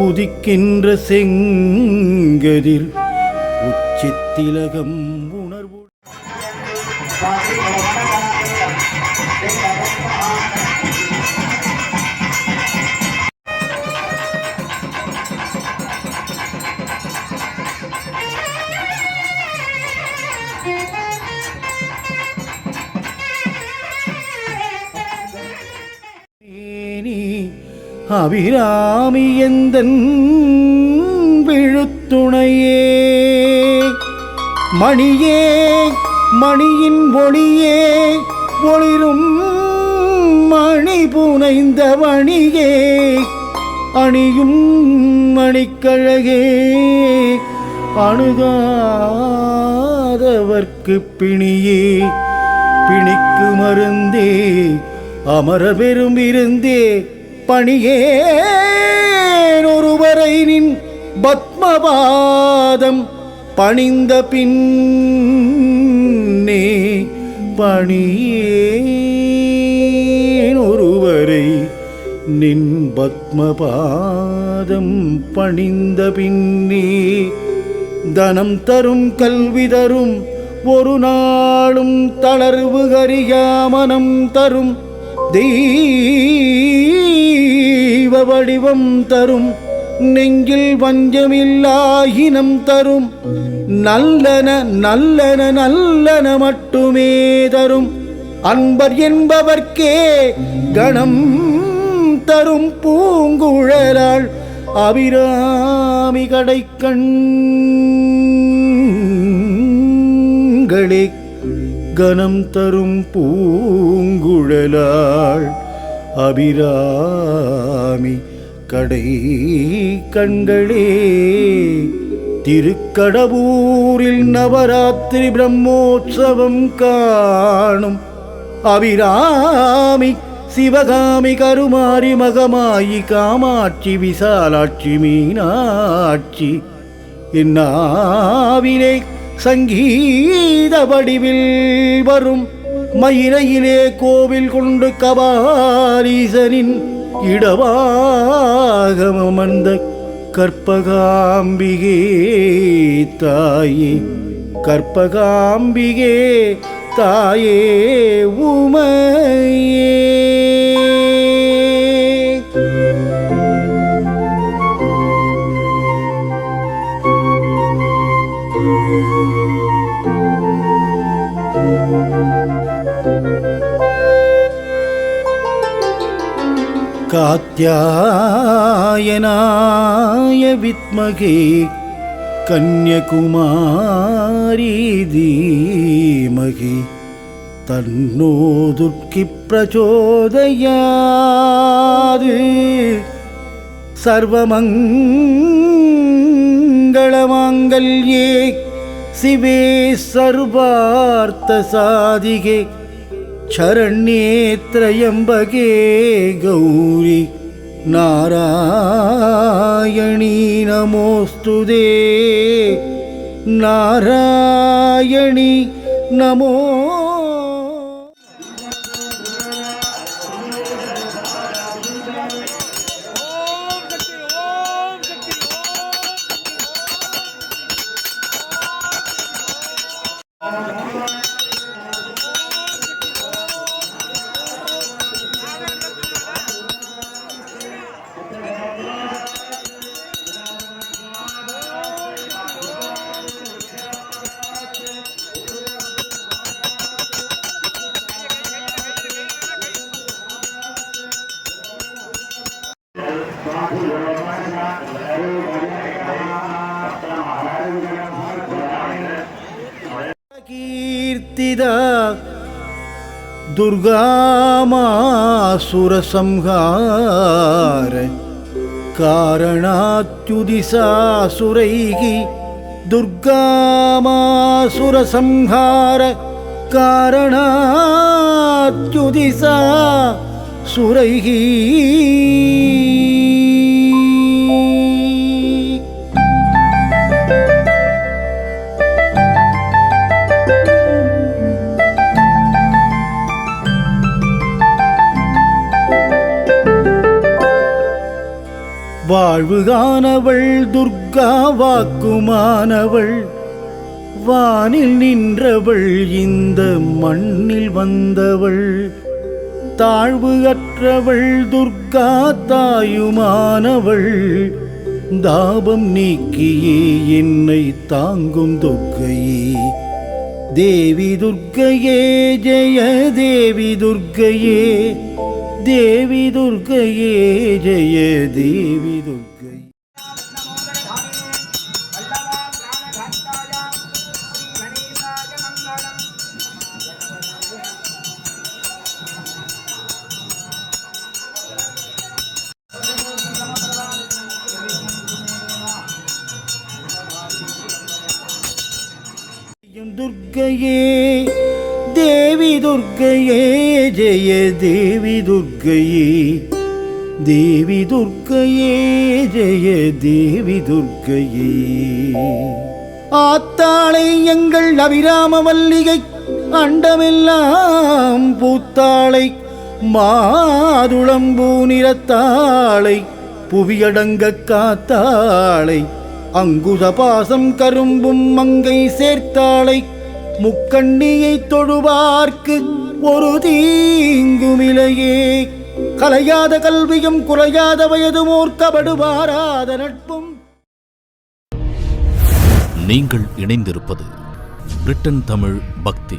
உதிக்கின்ற செங்கதில் உச்சித்திலகம் அபிராமி எந்தன் விழுத்துணையே? மணியே மணியின் ஒளியே ஒளிரும் மணி புனைந்த மணியே அணியும் மணிக்கழகே. அணுகாதவர்க்கு பிணியே பிணிக்கு மருந்தே அமர பெரும் இருந்தே பணியேன் ஒருவரை நின் பத்மபாதம் பணிந்த பின்னே பணியேன் ஒருவரை நின் பத்மபாதம் பணிந்த பின்னே தனம் தரும் கல்வி தரும் ஒரு நாளும் தளர்வு கரியாமனம் தரும் தீ தெய்வ வடிவம் தரும் நெங்கில் வஞ்சமில்லாயினம் தரும் நல்லன நல்லன நல்லன மட்டுமே தரும். அன்பர் என்பவர்க்கே கணம் தரும் பூங்குழலாள் அபிராமி கடைக்கண்களே கணம் தரும் பூங்குழலாள். அபிராமி கடை கண்களே திருக்கடவூரில் நவராத்திரி பிரம்மோற்சவம் காணும் அபிராமி சிவகாமி கருமாரி மகமாயி காமாட்சி விசாலாட்சி மீனாட்சி. என்னாவிலே சங்கீத வடிவில் வரும் மயிலையிலே கோவில் கொண்டு கபாலீசனின் இடவாகமம் அந்த கற்பகாம்பிகே தாயே கற்பகாம்பிகே தாயே உமையே. कात्यायनाय विद्महे कन्यकुमारी धीमहि तन्नो दुर्गि प्रचोदयात् सर्वमङ्गलमाङ्गल्ये शिवे सर्वार्थसाधिके ಶರಣ್ಯೇತ್ರಯಂಬಗೆ ಗೌರಿ ನಾರಾಯಣೀ ನಮೋಸ್ತುದೇ ನಾರಾಯಣಿ ನಮೋ ಎತ್ತಿದ ದುರ್ಗಾಮಾಸುರಸಂಹಾರ ಕಾರಣಾತ್ಯುದಿಸಾಸುರೈಃ ದುರ್ಗಾಮಾಸುರಸಂಹಾರ ಕಾರಣಾತ್ಯುದಿಸಾ ಸುರೈಃ வாழ்வுகானவள் துர்கா வாக்குமானவள். வானில் நின்றவள் இந்த மண்ணில் வந்தவள். தாழ்வு அற்றவள் துர்கா தாயுமானவள். தாபம் நீக்கியே என்னை தாங்கும் துர்க்கையே தேவி துர்க்கையே ஜெய தேவி துர்க்கையே தேவி துர்க்கையே ஜெய தேவி துர்க்கை துர்க்கையே தேவி துர்க்கையே ஜெய தேவி துர்க்கையே தேவி துர்க்கையே ஜெய தேவி துர்க்கையே ஆத்தாளை எங்கள் அபிராம மல்லிகை அண்டமெல்லாம் பூத்தாளை மாதுளம்பூ நிறத்தாளை புவியடங்க காத்தாளை அங்குத பாசம் கரும்பும் மங்கை சேர்த்தாளை முக்கண்ணியை தொழுவார்க்கு ஒரு தீங்குமிலையே கலையாத கல்வியும் குறையாத வயதும் ஓர்க்கப்படுவாராத நட்பும். நீங்கள் இணைந்திருப்பது பிரிட்டன் தமிழ் பக்தி.